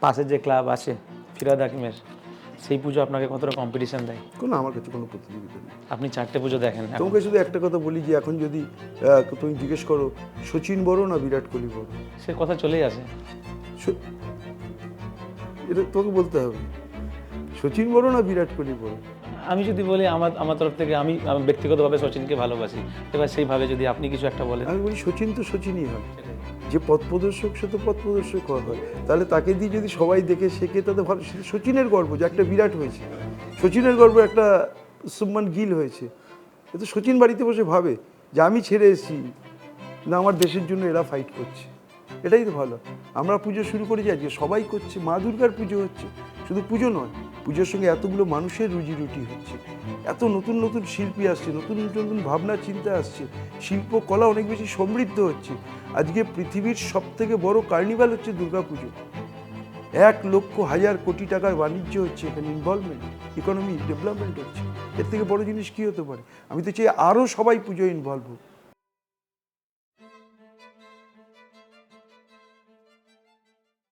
পাশে যে ক্লাব আছে ফিরাদ হাকিমের সেই পুজো আপনাকে কতটা কম্পিটিশন দেয়? কোনো আমার কাছে কোনো প্রতিযোগিতা নেই। আপনি চারটে পুজো দেখেন। তোমাকে শুধু একটা কথা বলি যে এখন যদি তুমি জিজ্ঞেস করো সচিন বড় না বিরাট কোহলি বড়? সে কথা চলেই আসে। এটা তোকে বলতে হবে। সচিন বড় না বিরাট কোহলি বড়? আমি যদি বলি আমার আমার তরফ থেকে আমি ব্যক্তিগতভাবে সচিনকে ভালোবাসি। এবার সেইভাবে যদি আপনি কিছু একটা বলেন। আমি বলি সচিন তো সচিনই হয়। যে পথ প্রদর্শক সে তো পথ প্রদর্শক হয়। তাহলে তাকে দিয়ে যদি সবাই দেখে শেখে তাতে ভালো সচিনের গর্ব যে একটা বিরাট হয়েছে। সচিনের গর্ব একটা সুম্মান গিল হয়েছে। এ তো সচিন বাড়িতে বসে ভাবে যে আমি ছেড়ে এসেছি না আমার দেশের জন্য এরা ফাইট করছে। এটাই তো ভালো। আমরা পুজো শুরু করেছি আজকে সবাই করছে মা দুর্গার পুজো হচ্ছে। শুধু পুজো নয় পুজোর সঙ্গে এতগুলো মানুষের রুজি রুটি হচ্ছে। এত নতুন নতুন শিল্পী আসছে, নতুন নতুন নতুন ভাবনা, চিন্তা আসছে। শিল্পকলা অনেক বেশি সমৃদ্ধ হচ্ছে। আজকে পৃথিবীর সব থেকে বড় কার্নিভাল হচ্ছে দুর্গাপুজো। এক লক্ষ হাজার কোটি টাকার বাণিজ্য হচ্ছে এখানে ইনভলভমেন্ট ইকোনমি ডেভেলপমেন্ট হচ্ছে। এর থেকে বড় জিনিস কী হতে পারে? আমি তো চাই আরও সবাই পুজো ইনভলভ হোক।